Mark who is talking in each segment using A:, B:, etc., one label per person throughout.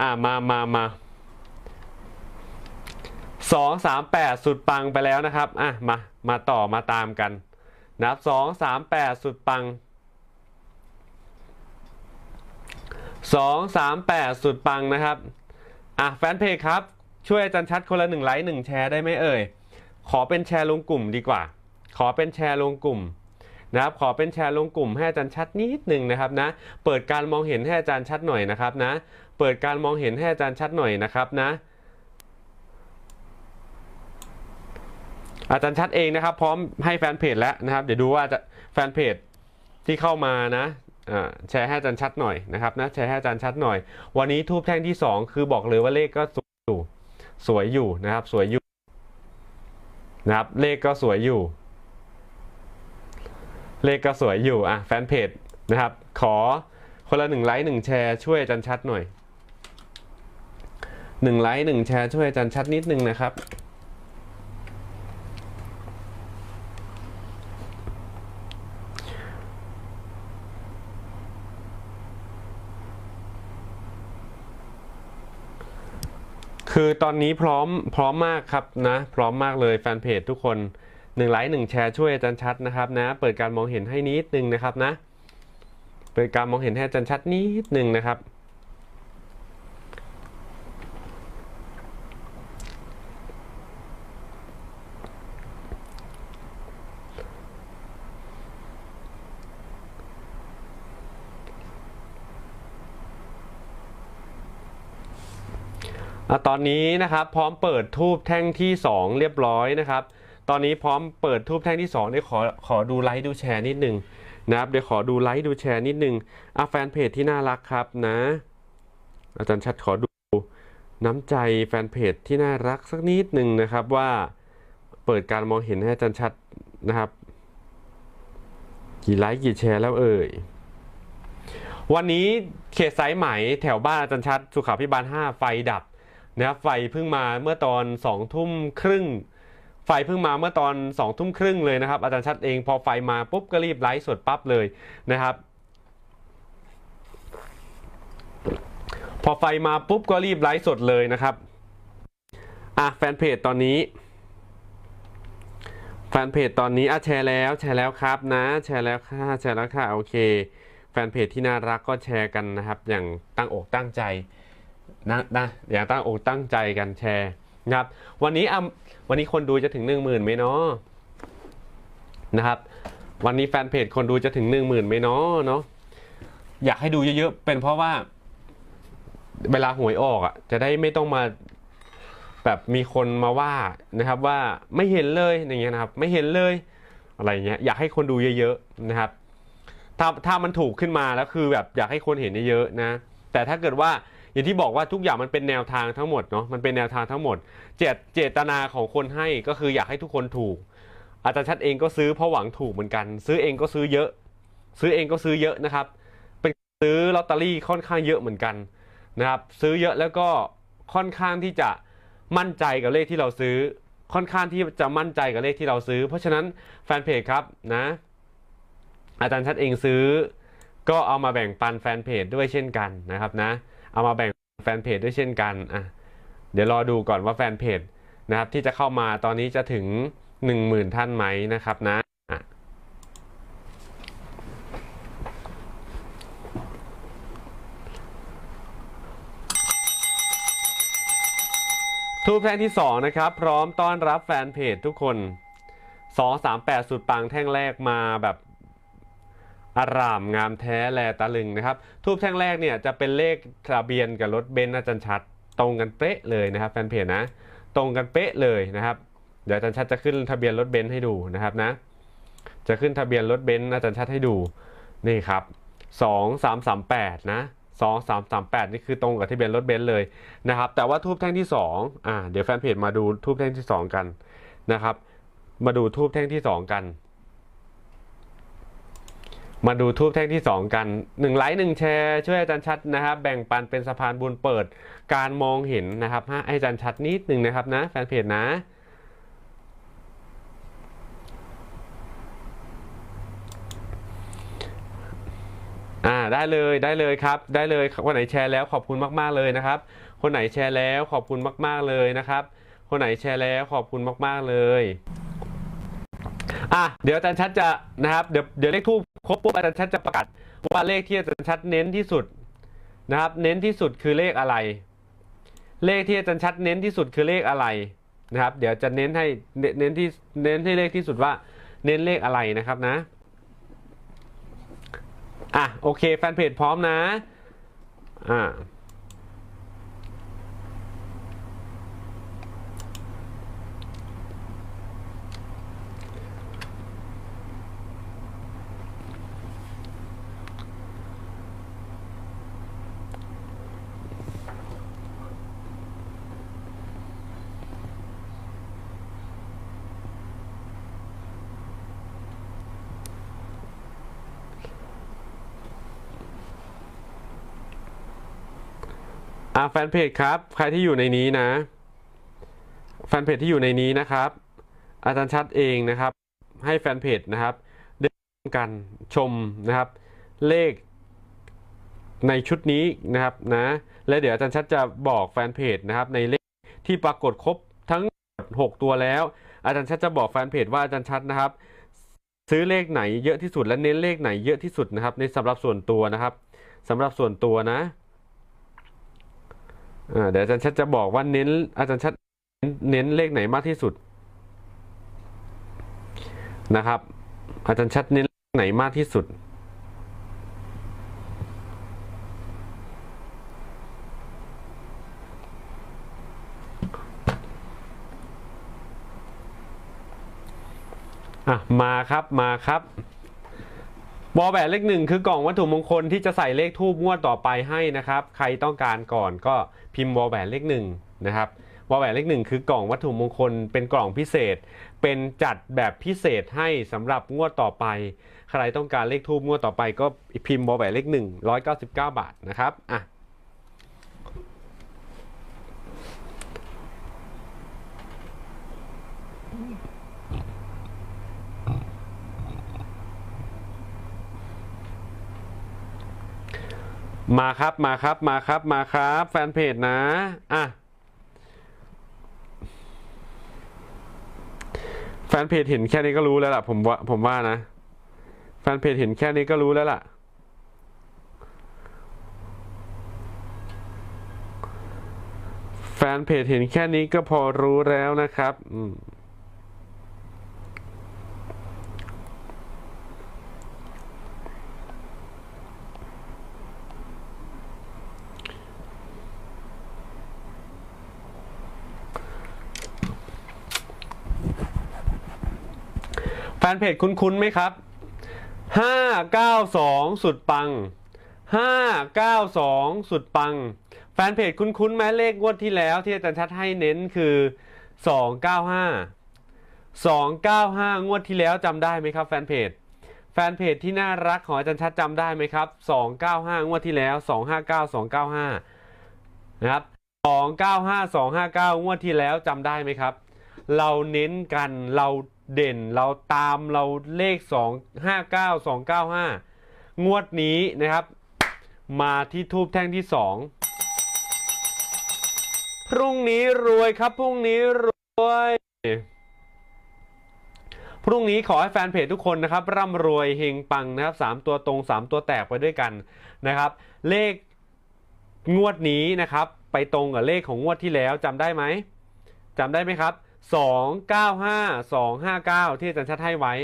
A: อะมามามาสองสามแปดสุดปังไปแล้วนะครับ อะ มา มาต่อมาตามกัน นะครับสองสามแปดสุดปังสองสามแปดสุดปังนะครับ อะ แฟนเพจครับ ช่วยอาจารย์ชัดคนละหนึ่งไลค์หนึ่งแชร์ได้ไหมเอ่ย ขอเป็นแชร์ลงกลุ่มดีกว่า ขอเป็นแชร์ลงกลุ่ม นะครับขอเป็นแชร์ลงกลุ่มให้อาจารย์ชัดนิดหนึ่งนะครับนะเปิดการมองเห็นให้อาจารย์ชัดหน่อยนะครับนะเปิดการมองเห็นให้อาจารย์ชัดหน่อยนะครับนะอาจารย์ชัดเองนะครับ พร้อมให้แฟนเพจแล้วนะครับ เดี๋ยวดูว่าจะแฟนเพจที่เข้ามานะแชร์ให้อาจารย์ชัดหน่อยนะครับนะแชร์ให้อาจารย์ชัดหน่อย วันนี้ทูบแท่งที่ 2 คือบอกเลยว่าเลขก็สวยอยู่สวยอยู่นะครับ สวยอยู่นะครับเลขก็สวยอยู่ เลขก็สวยอยู่อะแฟนเพจนะครับ ขอคนละหนึ่งไลค์หนึ่งแชร์ช่วยจารย์ชัดหน่อยหนึ่งไลค์หนึ่งแชร์ช่วยจารย์ชัดนิดนึงนะครับคือตอนนี้พร้อมพร้อมมากครับนะ พร้อมมากเลยแฟนเพจทุกคน หนึ่งไลค์หนึ่งแชร์ช่วยอาจารย์ชัดนะครับนะ เปิดการมองเห็นให้นิดนึงนะครับนะ เปิดการมองเห็นให้อาจารย์ชัดนิดนึงนะครับอตอนนี้นะครับพร้อมเปิดทูบแท่งที่ 2 เรียบร้อยนะครับ ตอนนี้พร้อมเปิดทูบแท่งที่2ได้ขอขอดูไลค์ดูแชร์นิดนึงนะครับเดี๋ยวขอดูไลค์ดูแชร์นิดนึงอะแฟนเพจที่น่ารักครับนะ อาจารย์ชัดขอดูน้ำใจแฟนเพจที่น่ารักสักนิดหนึ่งนะครับว่าเปิดการมองเห็นให้อาจารย์ชัดนะครับ กี่ไลค์กี่แชร์แล้วเอ่ยวันนี้เขตสายไหมแถวบ้านอาจารย์ชัด สุขาพิบาล 5 ไฟดับนะครับไฟเพิ่งมาเมื่อตอน2ทุ่มครึ่ง ไฟเพิ่งมาเมื่อตอน2ทุ่มครึ่งเลยนะครับ อาจารย์ชัดเองพอไฟมาปุ๊บก็รีบไลฟ์สดปั๊บเลยนะครับพอไฟมาปุ๊บก็รีบไลฟ์สดเลยนะครับ อะแฟนเพจตอนนี้ แฟนเพจตอนนี้อะแชร์แล้ว แชร์แล้วครับนะ แชร์แล้วค่ะ แชร์แล้วค่ะโอเค แฟนเพจที่น่ารักก็แชร์กันนะครับ อย่างตั้งอกตั้งใจนะนะอย่างตั้งอกตั้งใจกันแชร์นะครับ วันนี้อะ วันนี้คนดูจะถึงหนึ่งหมื่นไหมเนาะนะครับ วันนี้แฟนเพจคนดูจะถึงหนึ่งหมื่นไหมเนาะเนาะอยากให้ดูเยอะๆ เป็นเพราะว่า เวลาหวยออกอะ จะได้ไม่ต้องมาแบบมีคนมาว่านะครับ ว่าไม่เห็นเลยอย่างเงี้ยนะครับ ไม่เห็นเลยอะไรเงี้ยอยากให้คนดูเยอะๆนะครับ ถ้าถ้ามันถูกขึ้นมาแล้วคือแบบอยากให้คนเห็นเยอะๆนะ แต่ถ้าเกิดว่า อย่างที่บอกว่าทุกอย่างมันเป็นแนวทางทั้งหมดเนาะมันเป็นแนวทางทั้งหมด เจตเจตนาของคนให้ก็คืออยากให้ทุกคนถูก อาจารย์ชัดเองก็ซื้อเพราะหวังถูกเหมือนกัน ซื้อเองก็ซื้อเยอะ ซื้อเองก็ซื้อเยอะนะครับ เป็นซื้อลอตเตอรี่ค่อนข้างเยอะเหมือนกันนะครับ ซื้อเยอะแล้วก็ค่อนข้างที่จะมั่นใจกับเลขที่เราซื้อ ค่อนข้างที่จะมั่นใจกับเลขที่เราซื้อ เพราะฉะนั้นแฟนเพจครับนะอาจารย์ชัดเองซื้อ ก็เอามาแบ่งปันแฟนเพจด้วยเช่นกันนะครับนะ เอามาแบ่งแฟนเพจด้วยเช่นกันอะเดี๋ยวรอดูก่อนว่าแฟนเพจนะครับที่จะเข้ามาตอนนี้จะถึง 10,000 ท่านไหมนะครับนะอะทูแท่งที่ 2 นะครับ พร้อมต้อนรับแฟนเพจทุกคน 2 3 8 สุดปังแท่งแรกมาแบบ อารามงามแท้แลตะลึงนะครับ ทูบแท่งแรกเนี่ยจะเป็นเลขทะเบียนกับรถเบนซ์อาจารย์ชัด ตรงกันเป๊ะเลยนะครับแฟนเพจนะ ตรงกันเป๊ะเลยนะครับ เดี๋ยวอาจารย์ชัดจะขึ้นทะเบียนรถเบนซ์ให้ดูนะครับนะ จะขึ้นทะเบียนรถเบนซ์อาจารย์ชัดให้ดูนี่ครับสองสามสามแปดนะสองสามสามแปดนี่คือตรงกับทะเบียนรถเบนซ์เลยนะครับ แต่ว่าทูบแท่งที่สองอ่าเดี๋ยวแฟนเพจมาดูทูบแท่งที่สองกันนะครับ มาดูทูบแท่งที่สองกัน มาดูทูบแท่งที่ 2 กัน1ไลค์1แชร์ช่วยอาจารย์ชัดนะครับแบ่งปันเป็นสะพานบุญเปิดการมองเห็นนะครับให้อาจารย์ชัดนิดหนึ่งนะครับนะแฟนเพจนะอ่าได้เลยได้เลยครับได้เลยวันไหนแชร์แล้วขอบคุณมาก ๆเลยนะครับ คนไหนแชร์แล้วขอบคุณมาก ๆเลยนะครับ คนไหนแชร์แล้วขอบคุณมาก ๆเลย อะเดี๋ยวอาจารย์ชัดจะนะครับเดี๋ยวเดี๋ยวเลขทูบครบปุ๊บอาจารย์ชัดจะประกาศว่าเลขที่อาจารย์ชัดเน้นที่สุดนะครับ เน้นที่สุดคือเลขอะไร เลขที่อาจารย์ชัดเน้นที่สุดคือเลขอะไรนะครับ เดี๋ยวจะเน้นให้เน้นที่เน้นให้เลขที่สุดว่า เน้นเลขอะไรนะครับนะอะโอเคแฟนเพจพร้อมนะอ่า อ่าแฟนเพจครับ ใครที่อยู่ในนี้นะ แฟนเพจที่อยู่ในนี้นะครับ อาจารย์ชัดเองนะครับ ให้แฟนเพจนะครับได้กันชมนะครับ เลขในชุดนี้นะครับนะ และเดี๋ยวอาจารย์ชัดจะบอกแฟนเพจนะครับ ในเลขที่ปรากฏครบทั้งหมด6ตัวแล้ว อาจารย์ชัดจะบอกแฟนเพจว่าอาจารย์ชัดนะครับ ซื้อเลขไหนเยอะที่สุดและเน้นเลขไหนเยอะที่สุดนะครับ ในสำหรับส่วนตัวนะครับสำหรับส่วนตัวนะ เดี๋ยวอาจารย์ชัดจะบอกว่าเน้น อาจารย์ชัดเน้นเลขไหนมากที่สุดนะครับ อาจารย์ชัดเน้นเลขไหนมากที่สุด อะ มาครับ มาครับ บอแหวนเลขหนึ่งคือกล่องวัตถุมงคลที่จะใส่เลขทูบงวดต่อไปให้นะครับ ใครต้องการก่อนก็พิมพ์บอแหวนเลขหนึ่งนะครับบอแหวนเลขหนึ่งคือกล่องวัตถุมงคลเป็นกล่องพิเศษ เป็นจัดแบบพิเศษให้สำหรับงวดต่อไป ใครต้องการเลขทูบงวดต่อไปก็พิมพ์บอแหวนเลขหนึ่งร้อยเก้าสิบเก้าบาทนะครับอะ มาครับมาครับมาครับมาครับ แฟนเพจนะอะแฟนเพจเห็นแค่นี้ก็รู้แล้วล่ะ ผมว่าผมว่านะ แฟนเพจเห็นแค่นี้ก็รู้แล้วล่ะ แฟนเพจเห็นแค่นี้ก็พอรู้แล้วนะครับ อืม ฟนเพจคุ้นๆไหมครับ 592 สุดปัง 592 สุดปัง แฟนเพจคุ้นๆไหมเลขงวดที่แล้วที่อาจารย์ชัดให้เน้นคือ 295 295 งวดที่แล้วจำได้ไหมครับ แฟนเพจ แฟนเพจที่น่ารักของอาจารย์ชัดจำได้ไหมครับ 295 งวดที่แล้ว 259 295 นะครับ 295 259 งวดที่แล้วจำได้ไหมครับ เราเน้นกันเรา เด่นเราตามเราเลข 2 5 9 2 9 5 งวดนี้นะครับ มาที่ทูบแท่งที่ 2 พรุ่งนี้รวยครับ พรุ่งนี้รวย พรุ่งนี้ขอให้แฟนเพจทุกคนนะครับ ร่ำรวยเฮงปังนะครับสามตัวตรง 3 ตัวแตกไปด้วยกันนะครับ เลขงวดนี้นะครับ ไปตรงกับเลขของงวดที่แล้วจำได้ไหมจำได้ไหมครับ 295 259 ที่อาจารย์ชัดให้ไว้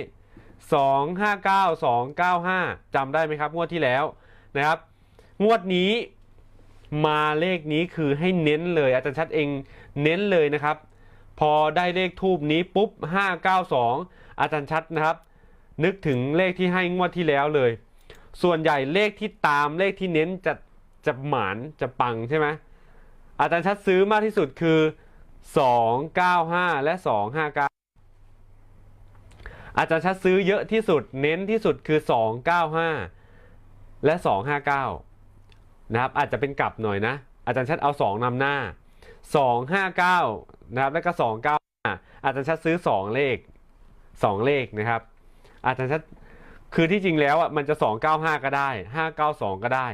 A: 259 295จำได้ไหมครับ งวดที่แล้วนะครับ งวดนี้มาเลขนี้คือให้เน้นเลย อาจารย์ชัดเองเน้นเลยนะครับ พอได้เลขทูบนี้ปุ๊บ 592 อาจารย์ชัดนะครับ นึกถึงเลขที่ให้งวดที่แล้วเลย ส่วนใหญ่เลขที่ตามเลขที่เน้นจะจะหมานจะปังใช่ไหมอาจารย์ชัดซื้อมากที่สุดคือ 295 และ 259 อาจารย์ชัดซื้อเยอะที่สุดเน้นที่สุดคือ 295 และ 259 นะครับ อาจจะเป็นกลับหน่อยนะ อาจารย์ชัดเอา 2นำหน้า 259 นะครับแล้วก็ 295อาจารย์ชัดซื้อ 2 เลข 2 เลขนะครับ อาจารย์ชัดคือที่จริงแล้วอะมันจะ 295 ก็ได้ 592 ก็ได้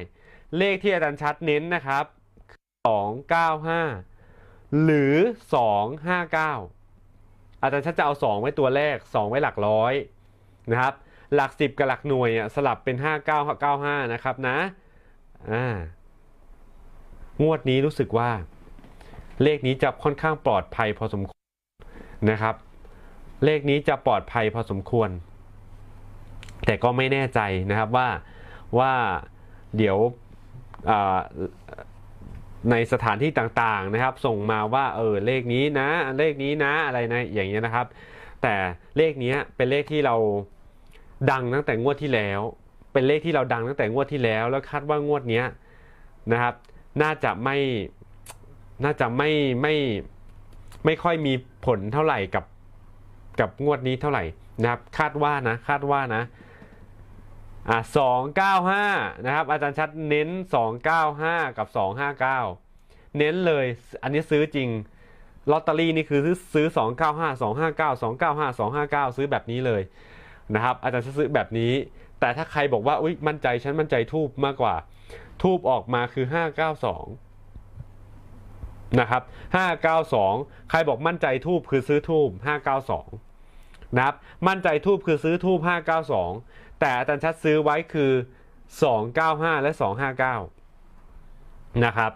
A: เลขที่อาจารย์ชัดเน้นนะครับ 295 หรือ 259 อาจารย์ชัดจะเอา 2 ไว้ตัวแรก 2 ไว้หลักร้อยนะครับ หลัก 10 กับหลักหน่วยอะสลับเป็น 5995 นะครับนะอ่างวดนี้รู้สึกว่า เลขนี้จะค่อนข้างปลอดภัยพอสมควรนะครับ เลขนี้จะปลอดภัยพอสมควร แต่ก็ไม่แน่ใจนะครับว่าว่าเดี๋ยว ในสถานที่ต่างๆนะครับ ส่งมาว่าเออเลขนี้นะ เลขนี้นะอะไรนะอย่างเงี้ยนะครับ แต่เลขนี้เป็นเลขที่เราดังตั้งแต่งวดที่แล้ว เป็นเลขที่เราดังตั้งแต่งวดที่แล้ว แล้วคาดว่างวดเนี้ยนะครับ น่าจะไม่น่าจะไม่ไม่ไม่ค่อยมีผลเท่าไหร่กับกับงวดนี้เท่าไหร่นะครับ คาดว่านะ คาดว่านะ อะสองเก้าห้านะครับ อาจารย์ชัดเน้นสองเก้าห้ากับสองห้าเน้นเลย อันนี้ซื้อจริง ลอตเตอรี่นี่คือซื้อซื้อสองเก้าห้าสองห้าเก้าสองเก้าห้าสองห้าเก้าซื้อแบบนี้เลยนะครับ อาจารย์ชัดซื้อแบบนี้ แต่ถ้าใครบอกว่า อุ้ยมั่นใจ ฉันมั่นใจทูบมากกว่า ทูบออกมาคือห้าเก้าสองนะครับห้าเก้าสองใครบอกมั่นใจทูบคือซื้อทูบห้าเก้าสองนะครับ มั่นใจทูบคือซื้อทูบห้าเก้าสอง แต่อาจารย์ชัดซื้อไว้คือ 295 และ 259 นะครับ